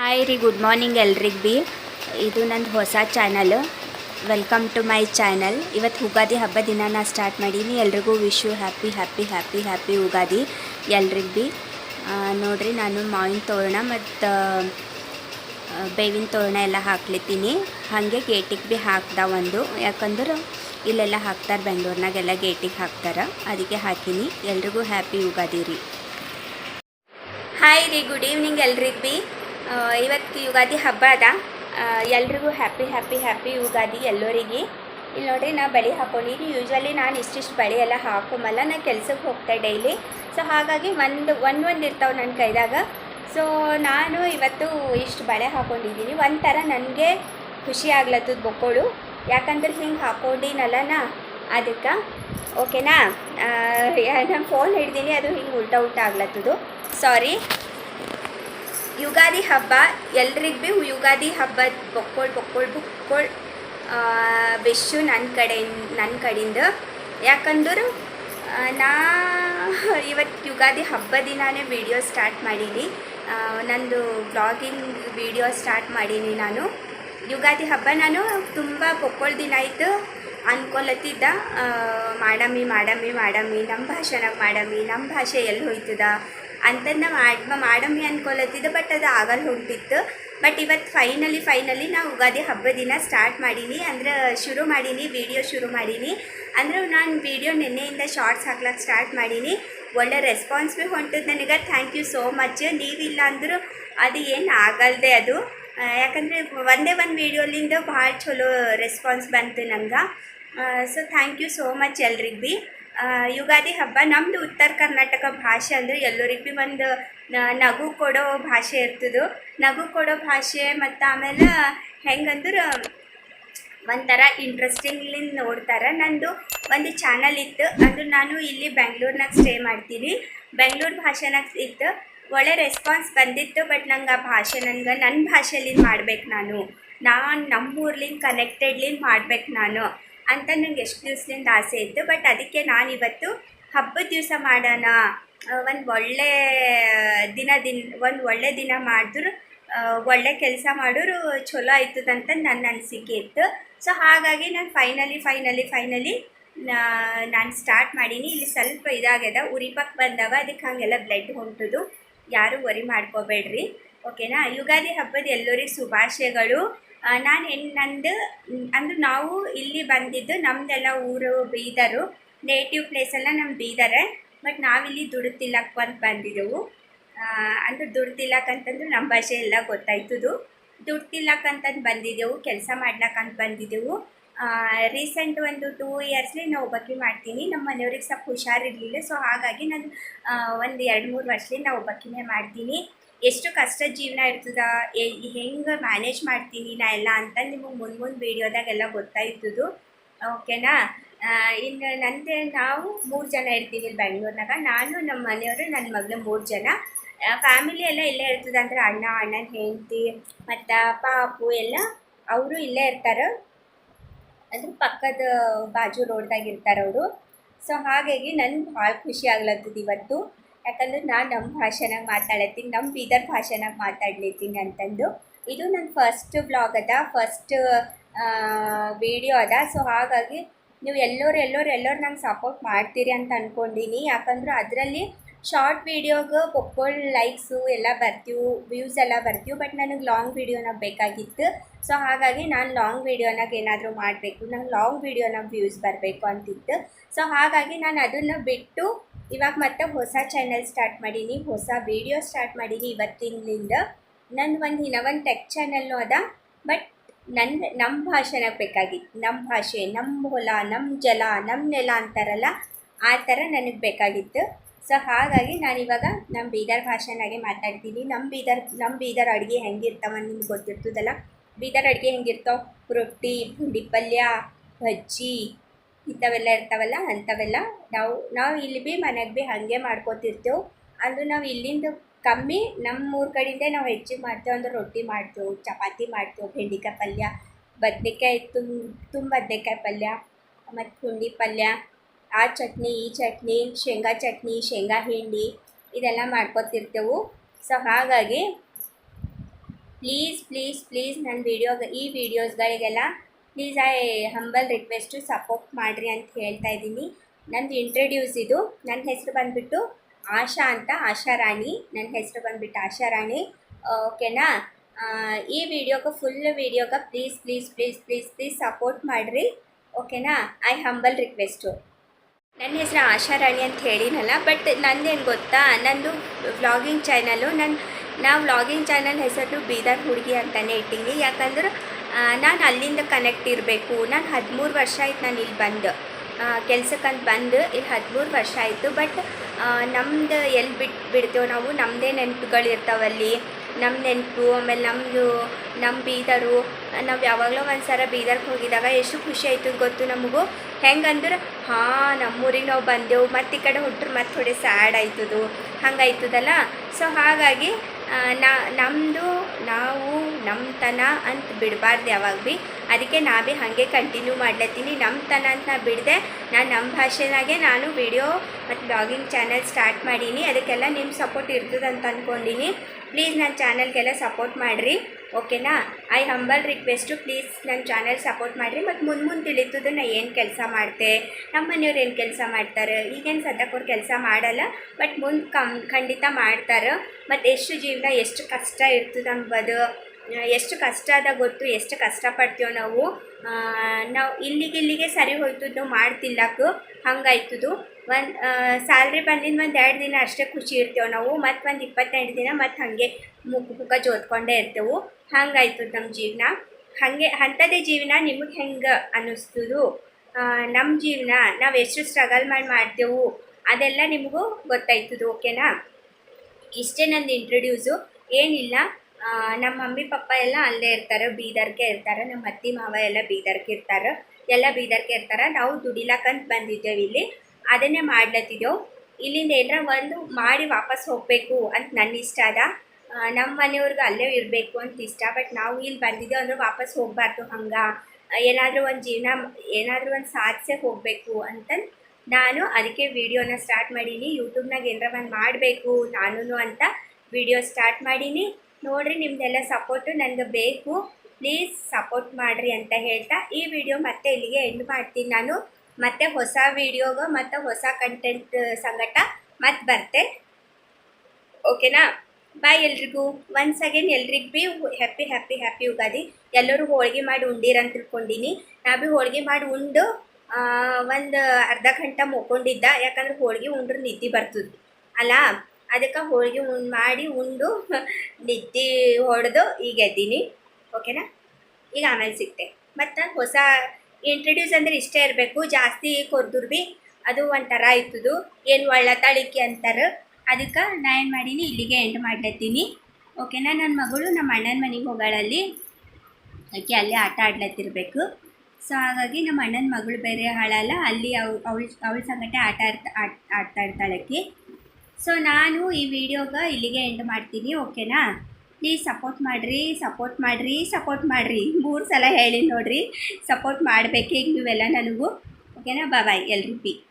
Hi ರೀ good morning ಎಲ್ರಿಗೆ B. ಇದು ನಂದು ಹೊಸ channel welcome to my channel ಇವತ್ತು ಯುಗಾದಿ ಹಬ್ಬ ದಿನ ನಾನು ಸ್ಟಾರ್ಟ್ ಮಾಡೀನಿ. ಎಲ್ರಿಗೂ wish you happy happy happy happy Ugadi ಎಲ್ರಿಗೆ ಬಿ. ನೋಡಿರಿ, ನಾನು ಮಾವಿನ ತೋರಣ ಮತ್ತು ಬೇವಿನ ತೋರಣ ಎಲ್ಲ ಹಾಕ್ಲಿತ್ತೀನಿ. ಹಾಗೆ ಗೇಟಿಗೆ ಭೀ ಹಾಕ್ದ ಒಂದು. ಯಾಕಂದ್ರೆ ಇಲ್ಲೆಲ್ಲ ಹಾಕ್ತಾರೆ ಬೆಂಗಳೂರಿನಾಗೆಲ್ಲ ಗೇಟಿಗೆ ಹಾಕ್ತಾರೆ. ಅದಕ್ಕೆ ಹಾಕೀನಿ. ಎಲ್ರಿಗೂ ಹ್ಯಾಪಿ ಯುಗಾದಿ ರೀ. ಹಾಯ್ ರೀ ಗುಡ್ ಈವ್ನಿಂಗ್ ಎಲ್ರಿಗೆ ಬಿ. ಇವತ್ತು ಯುಗಾದಿ ಹಬ್ಬ ಅದ. ಎಲ್ರಿಗೂ ಹ್ಯಾಪಿ ಹ್ಯಾಪಿ ಹ್ಯಾಪಿ ಯುಗಾದಿ ಎಲ್ಲರಿಗೆ. ಇಲ್ಲಿ ನೋಡಿರಿ, ನಾ ಬಳೆ ಹಾಕೊಂಡಿರಿ ಯೂಶ್ವಲಿ ನಾನು ಇಷ್ಟಿಷ್ಟು ಬಳೆ ಎಲ್ಲ ಹಾಕೊಂಬಲ್ಲ. ನಾ ಕೆಲ್ಸಕ್ಕೆ ಹೋಗ್ತೆ ಡೈಲಿ ಸೊ ಹಾಗಾಗಿ ಒಂದು ಒಂದು ಒಂದು ಇರ್ತಾವೆ ನನ್ನ ಕೈದಾಗ. ಸೊ ನಾನು ಇವತ್ತು ಇಷ್ಟು ಬಳೆ ಹಾಕೊಂಡಿದ್ದೀನಿ ಒಂಥರ ನನಗೆ ಖುಷಿ ಆಗ್ಲತ್ತದ ಬೊಕ್ಕೋಳು. ಯಾಕಂದ್ರೆ ಹಿಂಗೆ ಹಾಕೊಂಡಿನಲ್ಲ ನಾ ಅದಕ್ಕೆ. ಓಕೆನಾ ನಾನು ಫೋನ್ ಹಿಡ್ದೀನಿ. ಅದು ಹಿಂಗೆ ಉಲ್ಟಾ ಉಲ್ಟಾ ಆಗ್ಲತ್ತದು. ಸಾರಿ ಯುಗಾದಿ ಹಬ್ಬ, ಎಲ್ರಿಗೂ ಭೀ ಯುಗಾದಿ ಹಬ್ಬ, ಬೊಕ್ಕೊಳ್ ಬೊಕ್ಕೊಳ್ ಬೊಕ್ಕೊಳ್ ವಿಶು ನನ್ನ ಕಡೆ ನನ್ನ ಕಡಿಂದ. ಯಾಕಂದ್ರೆ ನಾ ಇವತ್ತು ಯುಗಾದಿ ಹಬ್ಬ ದಿನಾನೇ ವಿಡಿಯೋ ಸ್ಟಾರ್ಟ್ ಮಾಡೀನಿ. ನಂದು ಬ್ಲಾಗಿಂಗ್ ವಿಡಿಯೋ ಸ್ಟಾರ್ಟ್ ಮಾಡೀನಿ ನಾನು. ಯುಗಾದಿ ಹಬ್ಬ ನಾನು ತುಂಬ ಪೊಕ್ಕೊಳ್ ದಿನ ಆಯಿತು. ಅನ್ಕೊಲತ್ತಿದ್ದ ಮಾಡಮ್ಮಿ ಮಾಡಮ್ಮಿ ಮಾಡಮ್ಮಿ ನಮ್ಮ ಭಾಷೆನಾಗ ಮಾಡಮ್ಮಿ ನಮ್ಮ ಭಾಷೆ ಎಲ್ಲಿ ಹೋಯ್ತದ? ಅಂತಂದು ಮಾಡ್ ಮಾಡಮ್ಮಿ ಅನ್ಕೊಲತ್ತಿದ್ದ ಬಟ್ ಅದು ಆಗಲ್ಲ ಹೊಂಟಿತ್ತು. ಬಟ್ ಇವತ್ತು ಫೈನಲಿ ಫೈನಲಿ ನಾವು ಯುಗಾದಿ ಹಬ್ಬ ದಿನ ಸ್ಟಾರ್ಟ್ ಮಾಡೀನಿ. ಅಂದ್ರೆ ಶುರು ಮಾಡೀನಿ ವೀಡಿಯೋ ಶುರು ಮಾಡೀನಿ. ಅಂದ್ರೆ ನಾನು ವೀಡಿಯೋ ನಿನ್ನೆಯಿಂದ ಶಾರ್ಟ್ಸ್ ಹಾಕ್ಲಕ್ಕೆ ಸ್ಟಾರ್ಟ್ ಮಾಡೀನಿ. ಒಳ್ಳೆ ರೆಸ್ಪಾನ್ಸ್ ಭೀ ಹೊಂಟದ ನನಗೆ. ಥ್ಯಾಂಕ್ ಯು ಸೋ ಮಚ್ ನೀವಿಲ್ಲ ಅಂದರೂ ಅದು ಏನು ಆಗಲ್ದೆ ಅದು. ಯಾಕಂದರೆ ಒಂದೇ ಒಂದು ವೀಡಿಯೋಲಿಂದ ಭಾಳ ಚಲೋ ರೆಸ್ಪಾನ್ಸ್ ಬಂತು ನಂಗೆ. So thank you so much ಎಲ್ರಿಗೆ ಭೀ. ಯುಗಾದಿ ಹಬ್ಬ ನಮ್ಮದು ಉತ್ತರ ಕರ್ನಾಟಕ ಭಾಷೆ ಅಂದರೆ ಎಲ್ಲರಿಗೆ ಭೀ ಒಂದು ನಗು ಕೊಡೋ ಭಾಷೆ ಇರ್ತದೆ. ನಗು ಕೊಡೋ ಭಾಷೆ ಮತ್ತು ಆಮೇಲೆ ಹೆಂಗಂದ್ರೆ ಒಂಥರ ಇಂಟ್ರೆಸ್ಟಿಂಗ್ಲಿಂದ ನೋಡ್ತಾರೆ. ನಂದು ಒಂದು ಚಾನಲ್ ಇತ್ತು. ಅದು ನಾನು ಇಲ್ಲಿ ಬೆಂಗ್ಳೂರ್ನಾಗ ಸ್ಟೇ ಮಾಡ್ತೀನಿ. ಬೆಂಗ್ಳೂರು ಭಾಷೆನಾಗ ಇತ್ತು. ಒಳ್ಳೆ ರೆಸ್ಪಾನ್ಸ್ ಬಂದಿತ್ತು ಬಟ್ ನಂಗೆ ಆ ಭಾಷೆ ನನಗೆ ನನ್ನ ಭಾಷೆಲಿಂದ ಮಾಡ್ಬೇಕು ನಾನು. ನಾನು ನಮ್ಮೂರ್ಲಿಂದ ಕನೆಕ್ಟೆಡ್ಲಿಂದ ಮಾಡ್ಬೇಕು ನಾನು. ಅಂತ ನನಗೆ ಎಷ್ಟು ದಿವಸದಿಂದ ಆಸೆ ಇತ್ತು. ಬಟ್ ಅದಕ್ಕೆ ನಾನು ಇವತ್ತು ಹಬ್ಬದ ದಿವಸ ಮಾಡೋಣ ಒಂದು ಒಳ್ಳೆ ದಿನ ದಿನ, ಒಂದು ಒಳ್ಳೆ ದಿನ ಮಾಡಿದ್ರು ಒಳ್ಳೆ ಕೆಲಸ ಮಾಡೋರು ಚಲೋ ಆಯ್ತದಂತ ನನ್ನ ಅನಿಸಿಕೆ ಇತ್ತು. ಸೊ ಹಾಗಾಗಿ ನಾನು ಫೈನಲಿ ಫೈನಲಿ ಫೈನಲಿ ನಾನು ಸ್ಟಾರ್ಟ್ ಮಾಡೀನಿ. ಇಲ್ಲಿ ಸ್ವಲ್ಪ ಇದಾಗ್ಯದ. ಉರಿಪಕ್ಕೆ ಬಂದವ. ಅದಕ್ಕೆ ಹಾಗೆಲ್ಲ ಬ್ಲಡ್ ಹೊಂಟದು. ಯಾರೂ ವರಿ ಮಾಡ್ಕೋಬೇಡ್ರಿ. ಓಕೆನಾ ಯುಗಾದಿ ಹಬ್ಬದ ಎಲ್ಲರಿಗೆ ಶುಭಾಶಯಗಳು. ನಾನು ಏನು ನಂದು, ಅಂದ್ರೆ ನಾವು ಇಲ್ಲಿ ಬಂದಿದ್ದು ನಮ್ಮದೆಲ್ಲ ಊರು ಬೀದರು. ನೇಟಿವ್ ಪ್ಲೇಸೆಲ್ಲ ನಮ್ಮ ಬೀದರೆ. ಬಟ್ ನಾವಿಲ್ಲಿ ದುಡುತ್ತಿಲ್ಲಕ್ಕೆ ಅಂತ ಬಂದಿದ್ದೆವು ಅಂದ್ರೆ ದುಡ್ತಿಲ್ಲಕ್ಕಂತಂದ್ರೆ ನಮ್ಮ ಭಾಷೆ ಎಲ್ಲ ಗೊತ್ತಾಯ್ತದು. ದುಡ್ತಿಲ್ಲಕ್ಕಂತಂದು ಬಂದಿದ್ದೆವು ಕೆಲಸ ಮಾಡ್ಲಕ್ಕಂತ ಬಂದಿದ್ದೆವು ರೀಸೆಂಟ್ ಒಂದು ಟೂ ಇಯರ್ಸ್ಲಿ ನಾವು ಒಬ್ಬಾಕಿ ಮಾಡ್ತೀನಿ. ನಮ್ಮ ಮನೆಯವ್ರಿಗೆ ಸ್ವಲ್ಪ ಹುಷಾರಿರಲಿಲ್ಲ ಸೊ ಹಾಗಾಗಿ ನಾನು ಒಂದು ಎರಡು ಮೂರು ವರ್ಷಲಿ ನಾವು ಒಬ್ಬಕ್ಕಿನೇ ಮಾಡ್ತೀನಿ. ಎಷ್ಟು ಕಷ್ಟ ಜೀವನ ಇರ್ತದ ಹೆಂಗೆ ಮ್ಯಾನೇಜ್ ಮಾಡ್ತೀನಿ ನಾ ಎಲ್ಲ ಅಂತ ನಿಮಗೆ ಮುಂದೆ ಮುಂದೆ ವೀಡಿಯೋದಾಗೆಲ್ಲ ಗೊತ್ತಾಯ್ತದು ಓಕೆನಾ ಇನ್ನು ನಂದೆ ನಾವು ಮೂರು ಜನ ಇರ್ತೀವಿ ಇಲ್ಲಿ ಬೆಂಗಳೂರಿನಾಗ. ನಾನು ನಮ್ಮ ಮನೆಯವರು ನನ್ನ ಮಗಳು ಮೂರು ಜನ. ಫ್ಯಾಮಿಲಿ ಎಲ್ಲ ಇಲ್ಲೇ ಇರ್ತದೆ ಅಂದ್ರೆ ಅಣ್ಣ, ಅಣ್ಣನ ಹೆಂಡತಿ, ಮತ್ತು ಪಾಪು ಎಲ್ಲ ಅವರು ಇಲ್ಲೇ ಇರ್ತಾರೆ. ಅಂದ್ರೆ ಪಕ್ಕದ ಬಾಜು ರೋಡ್ದಾಗ ಇರ್ತಾರೆ ಅವರು. ಸೊ ಹಾಗಾಗಿ ನನ್ಗೆ ಭಾಳ ಖುಷಿ ಆಗ್ಲತ್ತದ ಇವತ್ತು. ಯಾಕಂದ್ರೆ ನಾನು ನಮ್ಮ ಭಾಷೆನಾಗ ಮಾತಾಡತ್ತೀನಿ ನಮ್ಮ ಬೀದರ್ ಭಾಷೆನಾಗ ಮಾತಾಡ್ಲಿತ್ತೀನಿ ಅಂತಂದು. ಇದು ನನ್ನ ಫಸ್ಟ್ ಬ್ಲಾಗ್ ಅದ ಫಸ್ಟ್ ವಿಡಿಯೋ ಅದ. ಸೊ ಹಾಗಾಗಿ ನೀವು ಎಲ್ಲರೂ ಎಲ್ಲರೂ ಎಲ್ಲರೂ ನಂಗೆ ಸಪೋರ್ಟ್ ಮಾಡ್ತೀರಿ ಅಂತ ಅನ್ಕೊಂಡಿನಿ. ಯಾಕಂದ್ರೆ ಅದರಲ್ಲಿ ಶಾರ್ಟ್ ವೀಡಿಯೋಗೆ ಬೊಕ್ಕೊಳ್ ಲೈಕ್ಸು ಎಲ್ಲ ಬರ್ತೀವಿ ವ್ಯೂಸ್ ಎಲ್ಲ ಬರ್ತೀವಿ ಬಟ್ ನನಗೆ ಲಾಂಗ್ ವಿಡಿಯೋನ ಬೇಕಾಗಿತ್ತು. ಸೊ ಹಾಗಾಗಿ ನಾನು ಲಾಂಗ್ ವೀಡಿಯೋನಾಗ ಏನಾದರೂ ಮಾಡಬೇಕು, ನಂಗೆ ಲಾಂಗ್ ವೀಡಿಯೋನಾಗ ವ್ಯೂಸ್ ಬರಬೇಕು ಅಂತಿತ್ತು. ಸೊ ಹಾಗಾಗಿ ನಾನು ಅದನ್ನು ಬಿಟ್ಟು ಇವಾಗ ಮತ್ತೆ ಹೊಸ ಚಾನಲ್ ಸ್ಟಾರ್ಟ್ ಮಾಡೀನಿ. ಹೊಸ ವೀಡಿಯೋ ಸ್ಟಾರ್ಟ್ ಮಾಡೀನಿ ಇವತ್ತಿನಿಂದ ನನ್ನ ಒಂದು ಇನ್ನ ಒಂದು ಟೆಕ್ ಚಾನಲ್ನು ಅದ. ಬಟ್ ನನ್ನ ನಮ್ಮ ಭಾಷೆನಾಗ ಬೇಕಾಗಿತ್ತು ನಮ್ಮ ಭಾಷೆ ನಮ್ಮ ಹೊಲ ನಮ್ಮ ಜಲ ನಮ್ಮ ನೆಲ ಅಂತಾರಲ್ಲ, ಆ ಥರ ನನಗೆ ಬೇಕಾಗಿತ್ತು. ಸೊ ಹಾಗಾಗಿ ನಾನಿವಾಗ ನಮ್ಮ ಬೀದರ್ ಭಾಷೆನಾಗೆ ಮಾತಾಡ್ತೀನಿ. ನಮ್ಮ ಬೀದರ್ ನಮ್ಮ ಬೀದರ್ ಅಡುಗೆ ಹೆಂಗಿರ್ತಾವ ನಿಮ್ಗೆ ಗೊತ್ತಿರ್ತದಲ್ಲ? ಬೀದರ್ ಅಡುಗೆ ಹೆಂಗಿರ್ತಾವೆ? ರೊಟ್ಟಿ, ಪುಂಡಿ ಪಲ್ಯ, ಬಜ್ಜಿ ಇಂಥವೆಲ್ಲ ಇರ್ತಾವಲ್ಲ ಅಂಥವೆಲ್ಲ ನಾವು ನಾವು ಇಲ್ಲಿ ಭೀ ಮನೆಗೆ ಭೀ ಹಾಗೆ ಮಾಡ್ಕೋತಿರ್ತೇವೆ. ಅಂದರೂ ನಾವು ಇಲ್ಲಿಂದ ಕಮ್ಮಿ ನಮ್ಮ ಊರ ಕಡೆಯಿಂದ ನಾವು ಹೆಚ್ಚಿಗೆ ಮಾಡ್ತೇವೆ ಅಂದ್ರೆ ರೊಟ್ಟಿ ಮಾಡ್ತೇವೆ, ಚಪಾತಿ ಮಾಡ್ತೇವೆ, ಬೆಂಡಿಕಾಯಿ ಪಲ್ಯ, ಬದ್ನೆಕಾಯಿ ತುಂಬ ತುಂಬ ಬದ್ನೆಕಾಯಿ ಪಲ್ಯ, ಮತ್ತು ಪುಂಡಿ ಪಲ್ಯ, ಆ ಚಟ್ನಿ, ಈ ಚಟ್ನಿ, ಶೇಂಗಾ ಚಟ್ನಿ, ಶೇಂಗಾ ಹಿಂಡಿ ಇದೆಲ್ಲ ಮಾಡ್ಕೊತಿರ್ತೇವೆ. ಸೊ ಹಾಗಾಗಿ ಪ್ಲೀಸ್ ಪ್ಲೀಸ್ ಪ್ಲೀಸ್ ನನ್ನ ವಿಡಿಯೋ ಈ ವಿಡಿಯೋಸ್ಗಳಿಗೆಲ್ಲ please I humble request support ಮಾಡಿರಿ ಅಂತ ಹೇಳ್ತಾ ಇದ್ದೀನಿ ನಂದು ಇಂಟ್ರಡ್ಯೂಸ್ ಇದು ನನ್ನ ಹೆಸರು ಬಂದುಬಿಟ್ಟು ಆಶಾ ಅಂತ ಆಶಾ ರಾಣಿ ನನ್ನ ಹೆಸರು ಬಂದುಬಿಟ್ಟು ಆಶಾ ರಾಣಿ ಓಕೆನಾ ಆ, ಈ ವಿಡಿಯೋಗೆ ಫುಲ್ ವಿಡಿಯೋಗೆ please please please please please support ಮಾಡಿರಿ ಓಕೆನಾ ಐ ಹಂಬಲ್ ರಿಕ್ವೆಸ್ಟು ನನ್ನ ಹೆಸರು ಆಶಾ ರಾಣಿ ಅಂತ ಹೇಳಿನಲ್ಲ ಬಟ್ ನಂದೇನು ಗೊತ್ತಾ ನಂದು ವ್ಲಾಗಿಂಗ್ ಚಾನಲು ನನ್ನ ನಾ ವ್ಲಾಗಿಂಗ್ ಚಾನಲ್ ಹೆಸರು ಬೀದರ್ ಹುಡುಗಿ ಅಂತಲೇ ಇಟ್ಟೀನಿ ಯಾಕಂದ್ರೆ ನಾನು ಅಲ್ಲಿಂದ ಕನೆಕ್ಟ್ ಇರಬೇಕು. ನಾನು ಹದಿಮೂರು ವರ್ಷ ಆಯ್ತು ನಾನು ಇಲ್ಲಿ ಬಂದು. ಕೆಲ್ಸಕ್ಕಂತ ಬಂದು ಇಲ್ಲಿ ಹದಿಮೂರು ವರ್ಷ ಆಯಿತು. ಬಟ್ ನಮ್ದು ಎಲ್ಲಿ ಬಿಟ್ಟು ಬಿಡ್ತೇವೆ ನಾವು? ನಮ್ಮದೇ ನೆನಪುಗಳು ಇರ್ತಾವಲ್ಲಿ ನಮ್ಮ ನೆನಪು, ಆಮೇಲೆ ನಮ್ಮದು ನಮ್ಮ ಬೀದರು, ನಾವು ಯಾವಾಗಲೂ ಒಂದು ಸಲ ಬೀದರ್ಗೆ ಹೋಗಿದ್ದಾಗ ಎಷ್ಟು ಖುಷಿ ಆಯಿತು ಗೊತ್ತು ನಮಗೂ? ಹೆಂಗಂದ್ರೆ ಹಾಂ, ನಮ್ಮೂರಿಗೆ ನಾವು ಬಂದೆವು, ಮತ್ತು ಈ ಕಡೆ ಹುಟ್ಟರು ಮತ್ತೆ ಥೋಡೆ ಸ್ಯಾಡ್ ಆಯ್ತದು ಹಂಗಾಯ್ತದಲ್ಲ ಸೊ ಹಾಗಾಗಿ ನಾ ನಮ್ಮದು ನಾವು ನಮ್ಮತನ ಅಂತ ಬಿಡಬಾರ್ದು ಯಾವಾಗ ಭೀ. ಅದಕ್ಕೆ ನಾ ಭೀ ಹಾಗೆ ಕಂಟಿನ್ಯೂ ಮಾಡ್ಲತ್ತೀನಿ. ನಮ್ಮತನ ಅಂತ ನಾ ಬಿಡದೆ ನಾನು ನಮ್ಮ ಭಾಷೆನಾಗೆ ನಾನು ವಿಡಿಯೋ ಮತ್ತು ಬ್ಲಾಗಿಂಗ್ ಚಾನಲ್ ಸ್ಟಾರ್ಟ್ ಮಾಡೀನಿ. ಅದಕ್ಕೆಲ್ಲ ನಿಮ್ಮ ಸಪೋರ್ಟ್ ಇರ್ತದಂತ ಅಂತ ಅಂದ್ಕೊಂಡೀನಿ ಪ್ಲೀಸ್ ನನ್ನ ಚಾನಲ್ಗೆಲ್ಲ ಸಪೋರ್ಟ್ ಮಾಡಿರಿ ಓಕೆನಾ ಐ ಹಂಬಲ್ ರಿಕ್ವೆಸ್ಟು ಪ್ಲೀಸ್ ನನ್ನ ಚಾನಲ್ ಸಪೋರ್ಟ್ ಮಾಡಿರಿ, ಮತ್ತು ಮುಂದೆ ಮುಂದೆ ತಿಳಿತದ ನಾ ಏನು ಕೆಲಸ ಮಾಡ್ತೆ ನಮ್ಮ ಮನೆಯವ್ರು ಏನು ಕೆಲಸ ಮಾಡ್ತಾರೆ, ಈಗೇನು ಸದ್ಯಕ್ಕೆ ಕೆಲಸ ಮಾಡಲ್ಲ ಬಟ್ ಮುಂದೆ ಕಮ್ ಖಂಡಿತ ಮಾಡ್ತಾರೆ, ಮತ್ತು ಎಷ್ಟು ಜೀವನ ಎಷ್ಟು ಕಷ್ಟ ಇರ್ತದೆ ಅಂಬದು ಎಷ್ಟು ಕಷ್ಟ ಅದ ಗೊತ್ತು, ಎಷ್ಟು ಕಷ್ಟಪಡ್ತೀವೋ ನಾವು ನಾವು ಇಲ್ಲಿಗೆ ಇಲ್ಲಿಗೆ ಸರಿ ಹೋಯ್ತದ ನಾವು ಮಾಡ್ತಿಲ್ಲಕ್ಕೂ ಹಂಗಾಯ್ತದು. ಒಂದು ಸ್ಯಾಲ್ರಿ ಬಂದಿದ್ದು ಒಂದು ಎರಡು ದಿನ ಅಷ್ಟೇ ಖುಷಿ ಇರ್ತೇವೆ ನಾವು, ಮತ್ತು ಒಂದು ಇಪ್ಪತ್ತೆಂಟು ದಿನ ಮತ್ತು ಹಾಗೆ ಮುಖ ಮುಖ ಜೋತ್ಕೊಂಡೇ ಇರ್ತೇವೆ. ಹಂಗಾಯ್ತದ ನಮ್ಮ ಜೀವನ. ಹಾಗೆ ಅಂಥದ್ದೇ ಜೀವನ ನಿಮಗೆ ಹೆಂಗೆ ಅನ್ನಿಸ್ತದು ನಮ್ಮ ಜೀವನ ನಾವು ಎಷ್ಟು ಸ್ಟ್ರಗಲ್ ಮಾಡಿ, ಮಾಡ್ತೇವೆ, ಅದೆಲ್ಲ ನಿಮಗೂ ಗೊತ್ತಾಯ್ತದ, ಓಕೆನಾ? ಇಷ್ಟೇ ನಂದು ಇಂಟ್ರೊಡ್ಯೂಸು ಏನಿಲ್ಲ ನಮ್ಮ ಮಮ್ಮಿ, ಪಪ್ಪ ಎಲ್ಲ ಅಲ್ಲೇ ಇರ್ತಾರೆ, ಬೀದರ್ಗೆ ಇರ್ತಾರೆ ನಮ್ಮ ಅತ್ತಿ, ಮಾವ ಎಲ್ಲ ಬೀದರ್ಗೆ ಇರ್ತಾರೆ. ಎಲ್ಲ ಬೀದರ್ಗೆ ಇರ್ತಾರೆ. ನಾವು ದುಡಿಲಕ್ಕಂತ ಬಂದಿದ್ದೇವೆ ಇಲ್ಲಿ. ಅದನ್ನೇ ಮಾಡ್ಲತ್ತಿದ್ದೆವು. ಇಲ್ಲಿಂದ ಏನಾರ ಒಂದು ಮಾಡಿ ವಾಪಸ್ ಹೋಗಬೇಕು ಅಂತ ನನ್ನ ಇಷ್ಟ ಅದ. ನಮ್ಮ ಮನೆಯವ್ರಿಗೆ ಅಲ್ಲೇ ಇರಬೇಕು ಅಂತ ಇಷ್ಟ. ಬಟ್ ನಾವು ಇಲ್ಲಿ ಬಂದಿದ್ದೇವೆ ಅಂದ್ರೆ ವಾಪಸ್ ಹೋಗಬಾರ್ದು ಹಂಗೆ. ಏನಾದರೂ ಒಂದು ಜೀವನ, ಏನಾದರೂ ಒಂದು ಸಾಧಿಸೇ ಹೋಗಬೇಕು ಅಂತ ನಾನು ಅದಕ್ಕೆ ವಿಡಿಯೋನ ಸ್ಟಾರ್ಟ್ ಮಾಡೀನಿ. ಯೂಟ್ಯೂಬ್ನಾಗ ಏನಾರ ಒಂದು ಮಾಡಬೇಕು ನಾನು ಅಂತ ವಿಡಿಯೋ ಸ್ಟಾರ್ಟ್ ಮಾಡೀನಿ. ನೋಡ್ರಿ, ನಿಮ್ದೆಲ್ಲ ಸಪೋರ್ಟು ನನಗೆ ಬೇಕು. ಪ್ಲೀಸ್ ಸಪೋರ್ಟ್ ಮಾಡಿರಿ ಅಂತ ಹೇಳ್ತಾ ಈ ವಿಡಿಯೋ ಮತ್ತೆ ಇಲ್ಲಿಗೆ ಎಂಡ್ ಮಾಡ್ತೀನಿ ನಾನು. ಮತ್ತೆ ಹೊಸ ವಿಡಿಯೋಗ ಮತ್ತು ಹೊಸ ಕಂಟೆಂಟ್ ಸಂಗಟ ಮತ್ತೆ ಬರ್ತೆ ಓಕೆನಾ ಬಾಯ್ ಎಲ್ರಿಗೂ. ಒನ್ಸ್ ಅಗೇನ್ ಎಲ್ರಿಗೂ ಭೀ ಹ್ಯಾಪಿ ಹ್ಯಾಪಿ ಹ್ಯಾಪಿ ಯುಗಾದಿ. ಎಲ್ಲರೂ ಹೋಳಿಗೆ ಮಾಡಿ ಉಂಡಿರಂತ ತಿಳ್ಕೊಂಡಿನಿ. ನಾ ಭೀ ಹೋಳಿಗೆ ಮಾಡಿ ಉಂಡು ಒಂದು ಅರ್ಧ ಗಂಟೆ ಮುಕ್ಕೊಂಡಿದ್ದ ಯಾಕಂದ್ರೆ ಹೋಳಿಗೆ ಉಂಡ್ರೆ ನಿದ್ದೆ ಬರ್ತದೆ. ಅಲ್ಲ ಅದಕ್ಕೆ ಹೋಳಿಗೆ ಉಂಡು ಮಾಡಿ ಉಂಡು, ನಿದ್ದೆ ಹೊಡೆದು ಈಗ ಎದ್ದೀನಿ. ಓಕೆನಾ ಈಗ ಆಮೇಲೆ ಸಿಗ್ತೆ. ಮತ್ತು ಹೊಸ ಇಂಟ್ರಡ್ಯೂಸ್ ಅಂದರೆ ಇಷ್ಟೇ ಇರಬೇಕು. ಜಾಸ್ತಿ ಕೊರ್ದುರ್ ಭೀ ಅದು ಒಂಥರ ಆಯ್ತದು. ಏನು ಒಳ್ಳೆ ತಳಿಕೆ ಅಂತಾರೆ. ಅದಕ್ಕೆ ನಾ ಏನು ಮಾಡೀನಿ, ಇಲ್ಲಿಗೆ ಎಂಡ್ ಮಾಡ್ಲತ್ತೀನಿ. ಓಕೆನಾ ನನ್ನ ಮಗಳು ನಮ್ಮ ಅಣ್ಣನ ಮನೆಗೆ ಹೋಗಳಲ್ಲಿ. ಆಕೆ ಅಲ್ಲಿ ಆಟ ಆಡ್ಲತ್ತಿರ್ಬೇಕು. ಸೊ ಹಾಗಾಗಿ ನಮ್ಮ ಅಣ್ಣನ ಮಗಳು ಬೇರೆ ಹಾಳಲ್ಲ. ಅಲ್ಲಿ ಅವ್, ಅವಳ ಅವಳ ಸಂಗಟ ಆಟ ಆಡ್ತಾ ಆಡ್ತಾ ಇರ್ತಾಳೆ ಆಕೆ. ಸೊ ನಾನು ಈ ವಿಡಿಯೋಗೆ ಇಲ್ಲಿಗೆ ಎಂಡ್ ಮಾಡ್ತೀನಿ. ಓಕೆನಾ ಪ್ಲೀಸ್ ಸಪೋರ್ಟ್ ಮಾಡಿರಿ ಸಪೋರ್ಟ್ ಮಾಡಿರಿ ಸಪೋರ್ಟ್ ಮಾಡಿರಿ. ಮೂರು ಸಲ ಹೇಳಿ ನೋಡಿರಿ. ಸಪೋರ್ಟ್ ಮಾಡಬೇಕೀಗ ನೀವೆಲ್ಲ ನನಗೂ. ಓಕೆನಾ ಬಾಯ್ ಎಲ್ರಿಗೂ